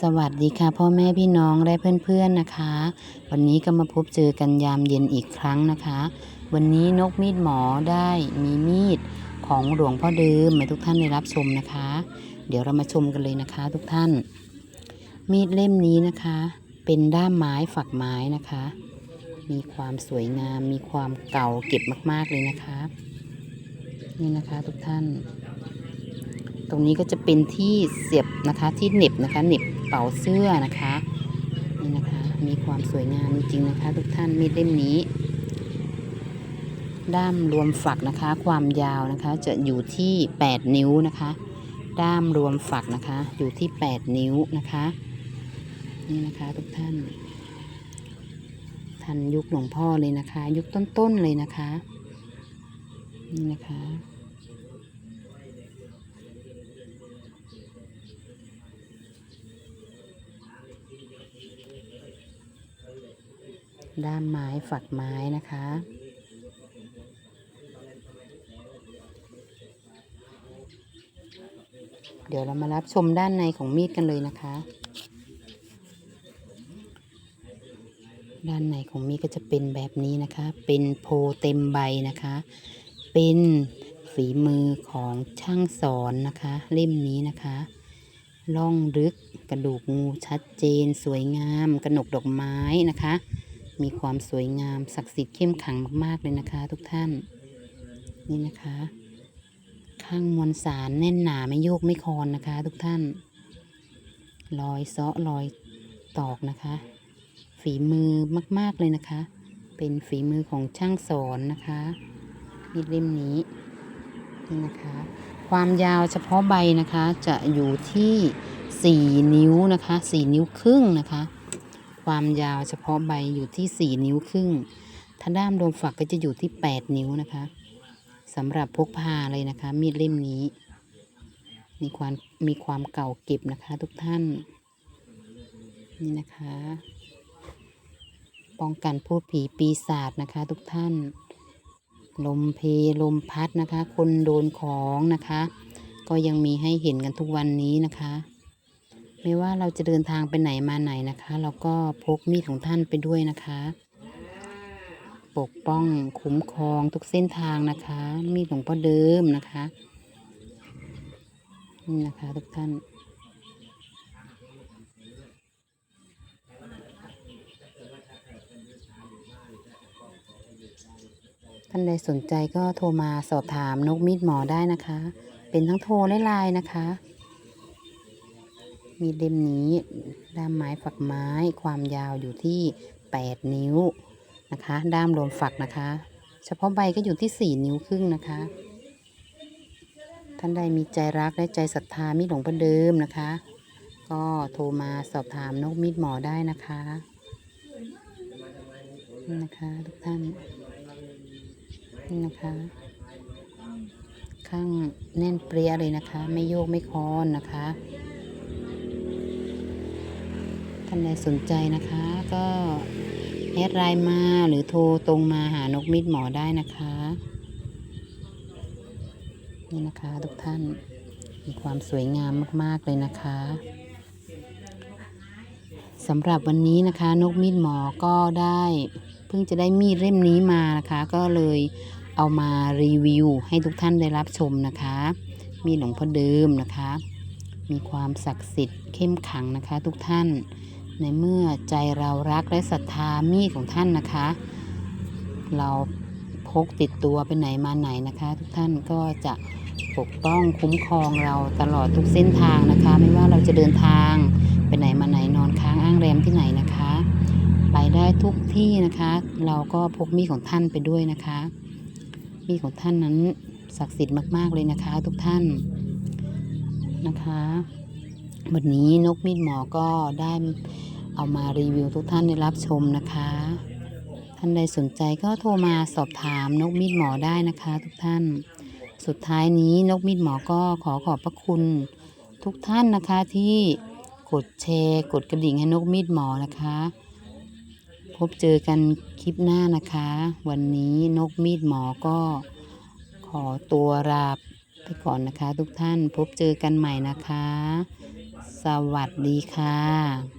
สวัสดีค่ะพ่อแม่พี่น้องและเพื่อนๆนะคะ วันนี้ก็มาพบเจอกันยามเย็นอีกครั้งนะคะ วันนี้นกมีดหมอได้มีมีดของหลวงพ่อเดิมให้ทุกท่านได้รับชมนะคะ เดี๋ยวเรามาชมกันเลยนะคะ ทุกท่าน มีดเล่มนี้นะคะ เป็นด้ามไม้ฝักไม้นะคะ มีความสวยงาม มีความเก่าเก็บมาก ๆเลยนะคะ นี่นะคะทุกท่าน ตรงนี้ก็จะเป็นที่เสียบนะคะที่เน็บนะคะเน็บเป่าเสื้อนะคะนี่นะคะมีความสวยงามจริงๆนะคะ ทุกท่านมีดเล่มนี้ ด้ามรวมฝักนะคะ ความยาวนะคะ จะอยู่ที่ 8 นิ้วนะคะ ด้ามรวมฝักนะคะ อยู่ที่ 8 นิ้วนะคะนี่นะคะทุกท่าน ทันยุคหลวงพ่อเลยนะคะ ยุคต้นๆเลยนะคะนี่นะคะ ด้ามไม้ฝักไม้นะคะ เดี๋ยวเรามารับชมด้านในของมีดกันเลยนะคะ ด้านในของมีดก็จะเป็นแบบนี้นะคะ เป็นโพเต็มใบนะคะ เป็นฝีมือของช่างสอนนะคะ เล่มนี้นะคะล่องลึกกระดูกงูชัดเจน สวยงาม กระหนกดอกไม้นะคะ มีความสวยงามศักดิ์สิทธิ์เข้มขังมากๆเลยนะคะ ทุกท่าน นี่นะคะ ข้างมวลสารแน่นหนาไม่โยกไม่คลอนนะคะ ทุกท่านรอยเซาะรอยตอกนะคะ ฝีมือมากๆเลยนะคะ เป็นฝีมือของช่างสอนนะคะมีดเล่มนี้นี่นะคะ ความยาวเฉพาะใบนะคะจะอยู่ที่ 4 นิ้วนะคะ 4 นิ้วครึ่งนะคะ ความยาวเฉพาะใบอยู่ที่ 4 นิ้วครึ่ง ถ้าด้ามรวมฝักก็จะอยู่ที่ 8 นิ้วนะคะสำหรับพกพาเลยนะคะ มีดเล่มนี้ มีความมีความเก่าเก็บนะคะทุกท่าน นี่นะคะ ป้องกันพูดผีปีศาจนะคะทุกท่าน ลมเพลมพัดนะคะ คนโดนของนะคะ ก็ยังมีให้เห็นกันทุกวันนี้นะคะ ไม่ว่าเราจะเดินทางไปไหนมาไหนนะคะ เราก็พกมีดของท่านไปด้วยนะคะ ปกป้องคุ้มครองทุกเส้นทางนะคะ มีดหลวงพ่อเดิมนะคะนี่นะคะทุกท่านท่านใดสนใจก็โทรมาสอบถามนกมีดหมอได้นะคะ เป็นทั้งโทรและไลน์นะคะ มีดเล่มนี้ด้ามไม้ฝักไม้ความยาวอยู่ที่ 8 นิ้วนะคะ ด้ามรวมฝักนะคะ เฉพาะใบก็อยู่ที่ 4 นิ้วครึ่งนะคะ ท่านใดมีใจรักและใจศรัทธามีหลวงพ่อเดิมนะคะ ก็โทรมาสอบถามนกมีดหมอได้นะคะนี่นะคะทุกท่านนี่นะคะข้างแน่นเปรี้ยเลยนะคะ ไม่โยกไม่คลอนนะคะานใดสนใจนะคะ ก็แอดไลน์มาหรือโทรตรงมาหานกมิดหมอได้นะคะ นี่นะคะทุกท่านมีความสวยงามมาก ๆ เลยนะคะสำหรับวันนี้นะคะ นกมีดหมอก็ได้ เพิ่งจะได้มีดเล่มนี้มานะคะ ก็เลยเอามารีวิวให้ทุกท่านได้รับชมนะคะ มีดหลวงพ่อเดิมนะคะ มีความศักดิ์สิทธิ์เข้มขังนะคะ ทุกท่าน ในเมื่อใจเรารักและศรัทธามีดของท่านนะคะ เราพกติดตัวไปไหนมาไหนนะคะ ทุกท่านก็จะปกป้องคุ้มครองเราตลอดทุกเส้นทางนะคะ ไม่ว่าเราจะเดินทางไปไหนมาไหนนอนค้างอ้างแรมที่ไหนนะคะ ไปได้ทุกที่นะคะ เราก็พกมีดของท่านไปด้วยนะคะ มีดของท่านนั้นศักดิ์สิทธิ์มากๆเลยนะคะ ทุกท่านนะคะ วันนี้นกมีดหมอก็ได้ เอามารีวิวทุกท่านได้รับชมนะคะ ท่านใดสนใจก็โทรมาสอบถามนกมีดหมอได้นะคะทุกท่าน สุดท้ายนี้นกมีดหมอก็ขอขอบพระคุณ ทุกท่านนะคะที่กดแชร์กดกระดิ่งให้นกมีดหมอนะคะ พบเจอกันคลิปหน้านะคะ วันนี้นกมีดหมอก็ขอตัวลาไปก่อนนะคะ ทุกท่านพบเจอกันใหม่นะคะสสวัสดีค่ะ